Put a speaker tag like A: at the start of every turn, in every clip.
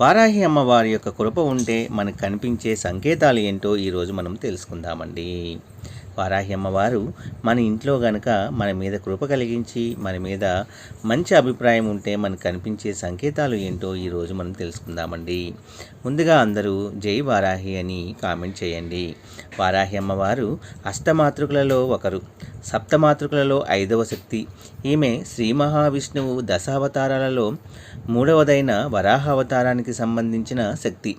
A: Varahi అమ్మవారి యొక్క కృప ఉంటే మనకు కనిపించే సంకేతాలు ఏంటో ఈరోజు మనం తెలుసుకుందామండి. వారాహి అమ్మవారు మన ఇంట్లో గనక మన మీద కృప కలిగించి మన మీద మంచి అభిప్రాయం ఉంటే మనకు కనిపించే సంకేతాలు ఏంటో ఈరోజు మనం తెలుసుకుందామండి. ముందుగా అందరూ జై వారాహి అని కామెంట్ చేయండి. వారాహి అమ్మవారు అష్టమాతృకులలో ఒకరు. సప్తమాతృకులలో ఐదవ శక్తి. ఈమె శ్రీ మహావిష్ణువు దశావతారాలలో మూడవదైన వరాహ అవతారానికి సంబంధించిన శక్తి.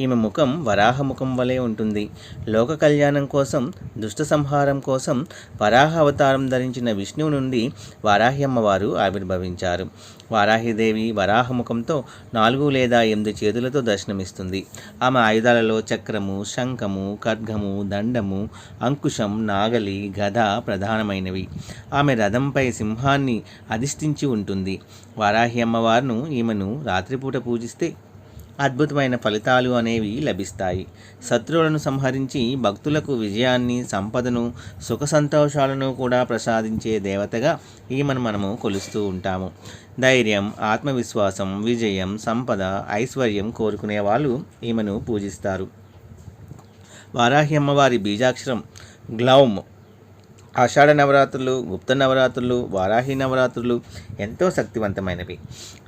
A: ఈమె ముఖం వరాహ ముఖం వలె ఉంటుంది. లోక కళ్యాణం కోసం దుష్ట సంహారం కోసం వరాహ అవతారం ధరించిన విష్ణువు నుండి వారాహ్యమ్మవారు ఆవిర్భవించారు. వారాహిదేవి వరాహముఖంతో నాలుగు లేదా ఎనిమిది చేతులతో దర్శనమిస్తుంది. ఆమె ఆయుధాలలో చక్రము శంఖము ఖడ్గము దండము అంకుశం నాగలి గద ప్రధానమైనవి. ఆమె రథంపై సింహాన్ని అధిష్ఠించి ఉంటుంది. వారాహి అమ్మవారును ఈమెను రాత్రిపూట పూజిస్తే అద్భుతమైన ఫలితాలు అనేవి లభిస్తాయి. శత్రువులను సంహరించి భక్తులకు విజయాన్ని సంపదను సుఖ సంతోషాలను కూడా ప్రసాదించే దేవతగా ఈమెను మనము కొలుస్తూ ఉంటాము. ధైర్యం ఆత్మవిశ్వాసం విజయం సంపద ఐశ్వర్యం కోరుకునే వాళ్ళు ఈమెను పూజిస్తారు. వారాహి అమ్మవారి బీజాక్షరం గ్లౌమ్ ఆషాఢ నవరాత్రులు గుప్త నవరాత్రులు వారాహి నవరాత్రులు ఎంతో శక్తివంతమైనవి.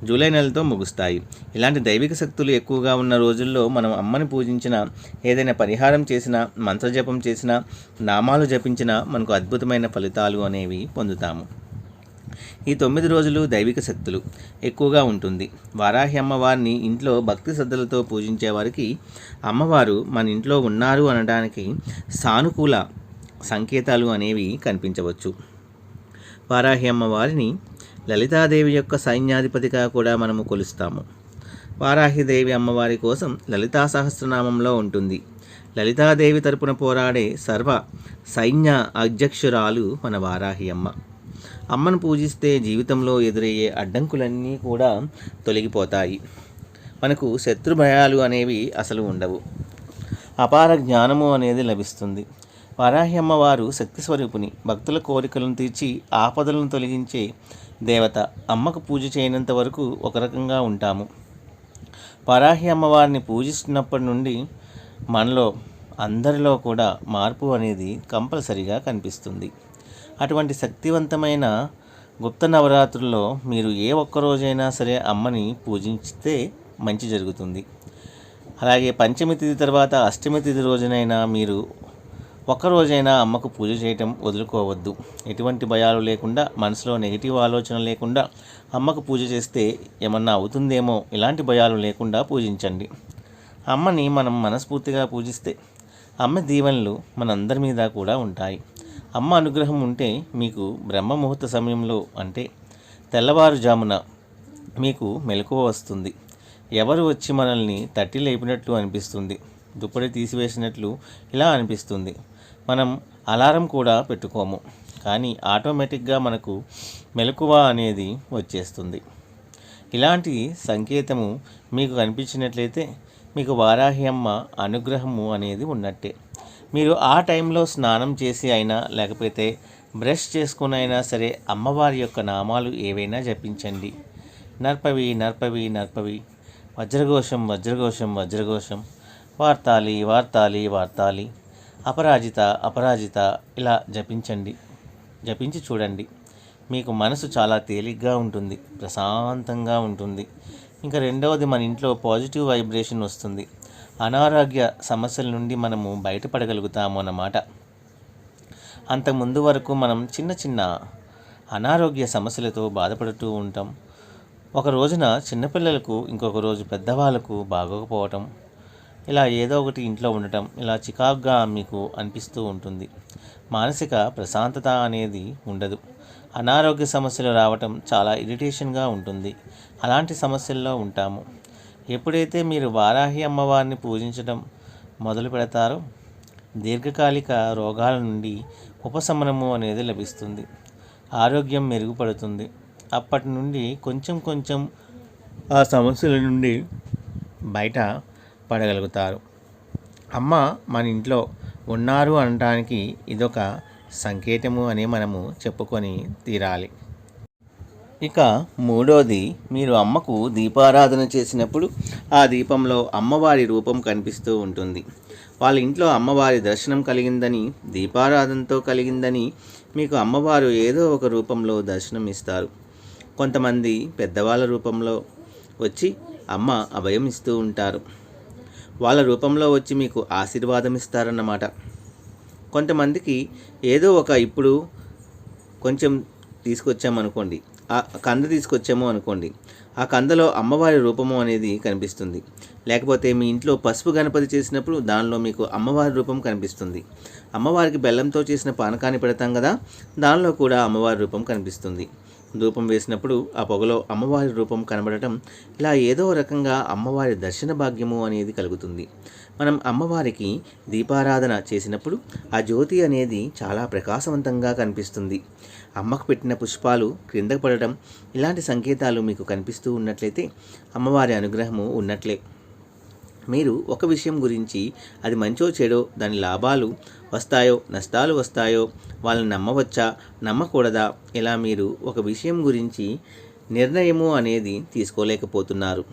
A: జూలై నెలతో ముగుస్తాయి. ఇలాంటి దైవిక శక్తులు ఎక్కువగా ఉన్న రోజుల్లో మనం అమ్మని పూజించిన ఏదైనా పరిహారం చేసినా మంత్రజపం చేసినా నామాలు జపించినా మనకు అద్భుతమైన ఫలితాలు అనేవి పొందుతాము. ఈ తొమ్మిది రోజులు దైవిక శక్తులు ఎక్కువగా ఉంటుంది. వారాహి అమ్మవారిని ఇంట్లో భక్తి శ్రద్ధలతో పూజించే వారికి అమ్మవారు మన ఇంట్లో ఉన్నారు అనడానికి సానుకూల సంకేతాలు అనేవి కనిపించవచ్చు. వారాహి అమ్మవారిని లలితాదేవి యొక్క సైన్యాధిపతిగా కూడా మనము కొలుస్తాము. వారాహిదేవి అమ్మవారి కోసం లలితా సహస్రనామంలో ఉంటుంది. లలితాదేవి తరపున పోరాడే సర్వ సైన్య అధ్యక్షురాలు మన వారాహి అమ్మ అమ్మను పూజిస్తే జీవితంలో ఎదురయ్యే అడ్డంకులన్నీ కూడా తొలగిపోతాయి. మనకు శత్రు భయాలు అనేవి అసలు ఉండవు. అపార జ్ఞానము అనేది లభిస్తుంది. వారాహి అమ్మవారు శక్తి స్వరూపుని భక్తుల కోరికలను తీర్చి ఆపదలను తొలగించే దేవత అమ్మకు పూజ చేయనంత వరకు ఒక రకంగా ఉంటాము. వారాహి అమ్మవారిని పూజిస్తున్నప్పటి నుండి మనలో అందరిలో కూడా మార్పు అనేది కంపల్సరిగా కనిపిస్తుంది. అటువంటి శక్తివంతమైన గుప్త నవరాత్రుల్లో మీరు ఏ ఒక్క రోజైనా సరే అమ్మని పూజించితే మంచి జరుగుతుంది. అలాగే పంచమి తిథి తర్వాత అష్టమి తిథి రోజునైనా మీరు ఒక్కరోజైనా అమ్మకు పూజ చేయటం వదులుకోవద్దు. ఎటువంటి భయాలు లేకుండా మనసులో నెగిటివ్ ఆలోచన లేకుండా అమ్మకు పూజ చేస్తే ఏమన్నా అవుతుందేమో ఇలాంటి భయాలు లేకుండా పూజించండి. అమ్మని మనం మనస్ఫూర్తిగా పూజిస్తే అమ్మ దీవెనలు మనందరి మీద కూడా ఉంటాయి. అమ్మ అనుగ్రహం ఉంటే మీకు బ్రహ్మ ముహూర్త సమయంలో అంటే తెల్లవారుజామున మీకు మెలకువ వస్తుంది. ఎవరు వచ్చి మనల్ని తట్టి లేపినట్లు అనిపిస్తుంది. దుప్పటి తీసివేసినట్లు ఇలా అనిపిస్తుంది. మనం అలారం కూడా పెట్టుకోము. కానీ ఆటోమేటిక్గా మనకు మెలకువ అనేది వచ్చేస్తుంది. ఇలాంటి సంకేతము మీకు కనిపించినట్లయితే మీకు వారాహి అమ్మ అనుగ్రహము అనేది ఉన్నట్టే. మీరు ఆ టైంలో స్నానం చేసి అయినా లేకపోతే బ్రష్ చేసుకునైనా సరే అమ్మవారి యొక్క నామాలు ఏవైనా జపించండి. నర్పవి నర్పవి నర్పవి. వజ్రఘోషం వజ్రఘోషం వజ్రఘోషం. వార్తాలి వార్తాలి వార్తాలి. అపరాజిత అపరాజిత ఇలా జపించండి. జపించి చూడండి. మీకు మనసు చాలా తేలిగ్గా ఉంటుంది ప్రశాంతంగా ఉంటుంది. ఇంకా రెండవది మన ఇంట్లో పాజిటివ్ వైబ్రేషన్ వస్తుంది. అనారోగ్య సమస్యల నుండి మనము బయటపడగలుగుతాము అన్నమాట. అంతకుముందు వరకు మనం చిన్న చిన్న అనారోగ్య సమస్యలతో బాధపడుతూ ఉంటాం. ఒక రోజున చిన్నపిల్లలకు ఇంకొక రోజు పెద్దవాళ్ళకు బాగోకపోవటం ఇలా ఏదో ఒకటి ఇంట్లో ఉండటం ఇలా చికాకుగా మీకు అనిపిస్తూ ఉంటుంది. మానసిక ప్రశాంతత అనేది ఉండదు. అనారోగ్య సమస్యలు రావటం చాలా ఇరిటేషన్గా ఉంటుంది. అలాంటి సమస్యల్లో ఉంటాము. ఎప్పుడైతే మీరు వారాహి అమ్మవారిని పూజించడం మొదలు పెడతారో దీర్ఘకాలిక రోగాల నుండి ఉపశమనము అనేది లభిస్తుంది. ఆరోగ్యం మెరుగుపడుతుంది. అప్పటి నుండి కొంచెం కొంచెం ఆ సమస్యల నుండి బయట పడగలుగుతారు అమ్మ మన ఇంట్లో ఉన్నారు అనడానికి ఇదొక సంకేతము అని మనము చెప్పుకొని తీరాలి. ఇక మూడోది మీరు అమ్మకు దీపారాధన చేసినప్పుడు ఆ దీపంలో అమ్మవారి రూపం కనిపిస్తూ ఉంటుంది. వాళ్ళ ఇంట్లో అమ్మవారి దర్శనం కలిగిందని దీపారాధనతో కలిగిందని మీకు అమ్మవారు ఏదో ఒక రూపంలో దర్శనం ఇస్తారు. కొంతమంది పెద్దవాళ్ళ రూపంలో వచ్చి అమ్మ అభయం ఇస్తూ ఉంటారు. వాళ్ళ రూపంలో వచ్చి మీకు ఆశీర్వాదం ఇస్తారన్నమాట కొంతమందికి ఏదో ఒక ఇప్పుడు కొంచెం తీసుకొచ్చామనుకోండి ఆ కంద తీసుకొచ్చాము అనుకోండి ఆ కందలో అమ్మవారి రూపము అనేది కనిపిస్తుంది. లేకపోతే మీ ఇంట్లో పసుపు గణపతి చేసినప్పుడు దానిలో మీకు అమ్మవారి రూపం కనిపిస్తుంది. అమ్మవారికి బెల్లంతో చేసిన పానకాన్ని పెడతాం కదా దానిలో కూడా అమ్మవారి రూపం కనిపిస్తుంది. ధూపం వేసినప్పుడు ఆ పొగలో అమ్మవారి రూపం కనబడటం ఇలా ఏదో రకంగా అమ్మవారి దర్శన భాగ్యము అనేది కలుగుతుంది. మనం అమ్మవారికి దీపారాధన చేసినప్పుడు ఆ జ్యోతి అనేది చాలా ప్రకాశవంతంగా కనిపిస్తుంది. అమ్మకు పెట్టిన పుష్పాలు క్రిందకు పడటం ఇలాంటి సంకేతాలు మీకు కనిపిస్తూ ఉన్నట్లయితే అమ్మవారి అనుగ్రహము ఉన్నట్లే. మీరు ఒక విషయం గురించి అది మంచో చెడో దాని లాభాలు వస్తాయో నష్టాలు వస్తాయో వాళ్ళని నమ్మవచ్చా నమ్మకూడదా? ఇలా మీరు ఒక విషయం గురించి నిర్ణయము అనేది తీసుకోలేకపోతున్నారు.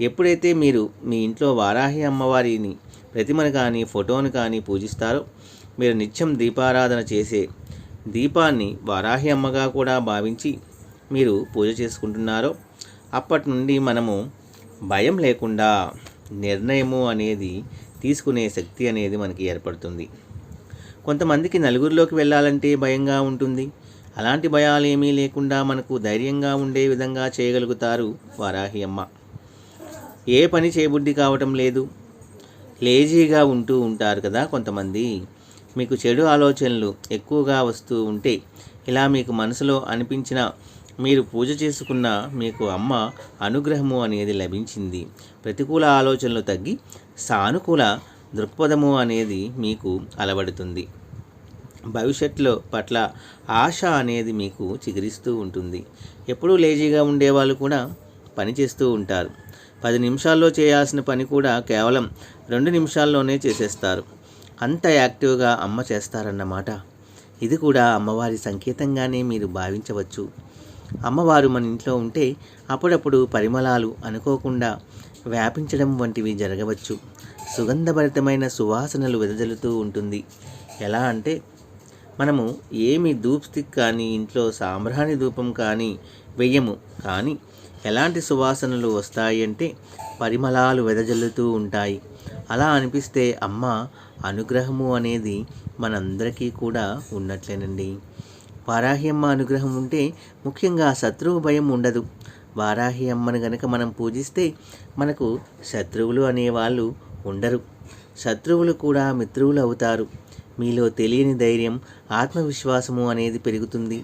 A: ఎప్పుడైతే మీరు మీ ఇంట్లో వారాహి అమ్మవారిని ప్రతిమను కానీ ఫోటోను కానీ పూజిస్తారో మీరు నిత్యం దీపారాధన చేసే దీపాన్ని వారాహి అమ్మగా కూడా భావించి మీరు పూజ చేసుకుంటున్నారో అప్పటి నుండి మనము భయం లేకుండా నిర్ణయము అనేది తీసుకునే శక్తి అనేది మనకి ఏర్పడుతుంది. కొంతమందికి నలుగురిలోకి వెళ్ళాలంటే భయంగా ఉంటుంది. అలాంటి భయాలు ఏమీ లేకుండా మనకు ధైర్యంగా ఉండే విధంగా చేయగలుగుతారు వారాహి అమ్మ. ఏ పని చేయబుద్ధి కావటం లేదు. లేజీగా ఉంటూ ఉంటారు కదా కొంతమంది. మీకు చెడు ఆలోచనలు ఎక్కువగా వస్తూ ఉంటే ఇలా మీకు మనసులో అనిపించిన మీరు పూజ చేసుకున్న మీకు అమ్మ అనుగ్రహము అనేది లభించింది. ప్రతికూల ఆలోచనలు తగ్గి సానుకూల దృక్పథము అనేది మీకు అలవడుతుంది. భవిష్యత్తులో పట్ల ఆశ అనేది మీకు చిగురిస్తూ ఉంటుంది. ఎప్పుడూ లేజీగా ఉండేవాళ్ళు కూడా పని చేస్తూ ఉంటారు. పది నిమిషాల్లో చేయాల్సిన పని కూడా కేవలం రెండు నిమిషాల్లోనే చేసేస్తారు. అంత యాక్టివ్గా అమ్మ చేస్తారన్నమాట ఇది కూడా అమ్మవారి సంకేతంగానే మీరు భావించవచ్చు. అమ్మవారు మన ఇంట్లో ఉంటే అప్పుడప్పుడు పరిమళాలు అనుకోకుండా వ్యాపించడం వంటివి జరగవచ్చు. సుగంధభరితమైన సువాసనలు వెదజల్లుతూ ఉంటుంది. ఎలా అంటే మనము ఏమి ధూప్ స్టిక్ కానీ ఇంట్లో సాంబ్రాణి ధూపం కానీ వెయ్యము. కానీ ఎలాంటి సువాసనలు వస్తాయి అంటే పరిమళాలు వెదజల్లుతూ ఉంటాయి. అలా అనిపిస్తే అమ్మ అనుగ్రహము అనేది మనందరికీ కూడా ఉన్నట్లేనండి. వారాహి అమ్మ అనుగ్రహం ఉంటే ముఖ్యంగా శత్రువు భయం ఉండదు. వారాహి అమ్మను గనక మనం పూజిస్తే మనకు శత్రువులు అనేవాళ్ళు ఉండరు శత్రువులు కూడా మిత్రువులు అవుతారు మీలో తెలియని ధైర్యం ఆత్మవిశ్వాసము అనేది పెరుగుతుంది.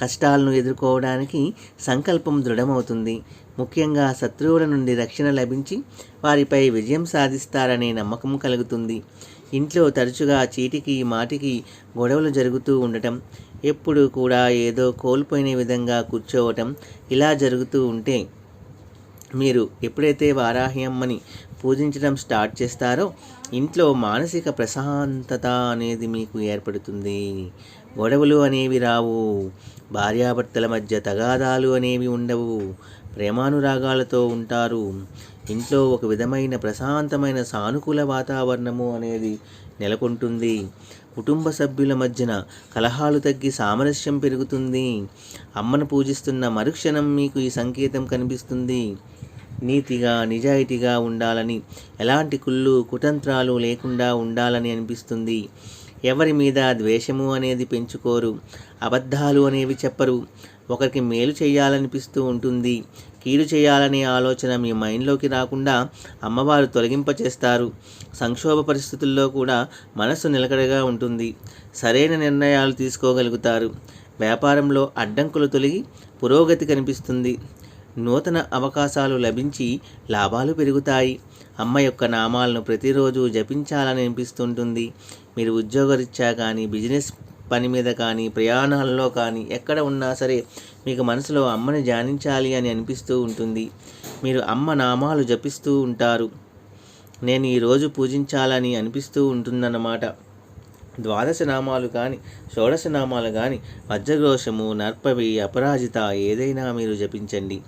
A: కష్టాలను ఎదుర్కోవడానికి సంకల్పం దృఢమవుతుంది. ముఖ్యంగా శత్రువుల నుండి రక్షణ లభించి వారిపై విజయం సాధిస్తారనే నమ్మకం కలుగుతుంది. ఇంట్లో తరచుగా చీటికి మాటికి గొడవలు జరుగుతూ ఉండటం ఎప్పుడు కూడా ఏదో కోల్పోయిన విధంగా కూర్చోవటం ఇలా జరుగుతూ ఉంటే మీరు ఎప్పుడైతే వారాహ్యమ్మని పూజించడం స్టార్ట్ చేస్తారో ఇంట్లో మానసిక ప్రశాంతత అనేది మీకు ఏర్పడుతుంది. గొడవలు అనేవి రావు. భార్యాభర్తల మధ్య తగాదాలు అనేవి ఉండవు. ప్రేమానురాగాలతో ఉంటారు. ఇంట్లో ఒక విధమైన ప్రశాంతమైన సానుకూల వాతావరణము అనేది నెలకొంటుంది. కుటుంబ సభ్యుల మధ్యన కలహాలు తగ్గి సామరస్యం పెరుగుతుంది. అమ్మను పూజిస్తున్న మరుక్షణం మీకు ఈ సంకేతం కనిపిస్తుంది. నీతిగా నిజాయితీగా ఉండాలని ఎలాంటి కుళ్ళు కుతంత్రాలు లేకుండా ఉండాలని అనిపిస్తుంది. ఎవరి మీద ద్వేషము అనేది పెంచుకోరు అబద్ధాలు అనేవి చెప్పరు. ఒకరికి మేలు చేయాలనిపిస్తూ ఉంటుంది కీడు చేయాలనే ఆలోచన మీ మైండ్లోకి రాకుండా అమ్మవారు తొలగింపచేస్తారు. సంక్షోభ పరిస్థితుల్లో కూడా మనసు నిలకడగా ఉంటుంది. సరైన నిర్ణయాలు తీసుకోగలుగుతారు. వ్యాపారంలో అడ్డంకులు తొలగి పురోగతి కనిపిస్తుంది. నూతన అవకాశాలు లభించి లాభాలు పెరుగుతాయి. అమ్మ యొక్క నామాలను ప్రతిరోజు జపించాలని అనిపిస్తుంటుంది. మీరు ఉద్యోగరీత్యా కానీ బిజినెస్ పని మీద కానీ ప్రయాణాల్లో కానీ ఎక్కడ ఉన్నా సరే మీకు మనసులో అమ్మని ధ్యానించాలి అని అనిపిస్తూ ఉంటుంది. మీరు అమ్మ నామాలు జపిస్తూ ఉంటారు. నేను ఈరోజు పూజించాలని అనిపిస్తూ ఉంటుందన్నమాట. ద్వాదశ నామాలు కానీ షోడశ నామాలు కానీ వజ్రఘోషము నర్పవి అపరాజిత ఏదైనా మీరు జపించండి.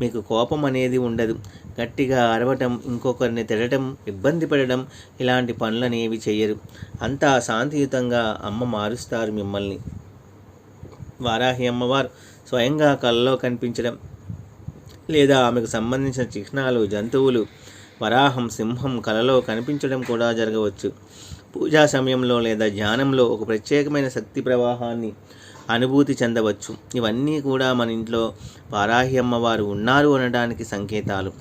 A: మీకు కోపం అనేది ఉండదు. గట్టిగా అరవటం ఇంకొకరిని తిడటం ఇబ్బంది పడడం ఇలాంటి పనులనేవి చేయరు అంతా శాంతియుతంగా అమ్మ మారుస్తారు మిమ్మల్ని. వారాహి అమ్మవారు స్వయంగా కళ్ళలో కనిపించడం లేదా ఆమెకు సంబంధించిన చిహ్నాలు జంతువులు వరాహం సింహం కలలో కనిపించడం కూడా జరగవచ్చు. పూజా సమయంలో లేదా ధ్యానంలో ఒక ప్రత్యేకమైన శక్తి ప్రవాహాన్ని అనుభూతి చెందవచ్చు. ఇవన్నీ కూడా మన ఇంట్లో వారాహి అమ్మవారు ఉన్నారు అనడానికి సంకేతాలు.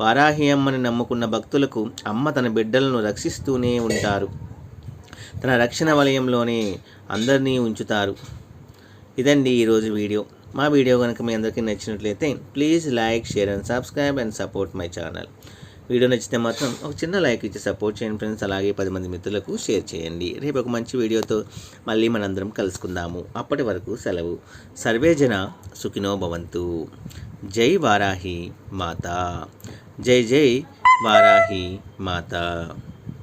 A: వారాహి అమ్మని నమ్ముకున్న భక్తులకు అమ్మ తన బిడ్డలను రక్షిస్తూనే ఉంటారు. తన రక్షణ వలయంలోనే అందరినీ ఉంచుతారు. ఇదండి ఈరోజు వీడియో. మా వీడియో కనుక మీ అందరికీ నచ్చినట్లయితే please like share and subscribe and support my channel. Video నచ్చితే మాత్రం ఒక చిన్న లైక్ ఇచ్చి సపోర్ట్ చేయండి ఫ్రెండ్స్. అలాగే పది మంది మిత్రులకు షేర్ చేయండి. రేపు ఒక మంచి వీడియోతో మళ్ళీ మనందరం కలుసుకుందాము. అప్పటి వరకు సెలవు. సర్వేజన సుఖినో భవంతు. జై వారాహి మాత. జై జై వారాహి మాత.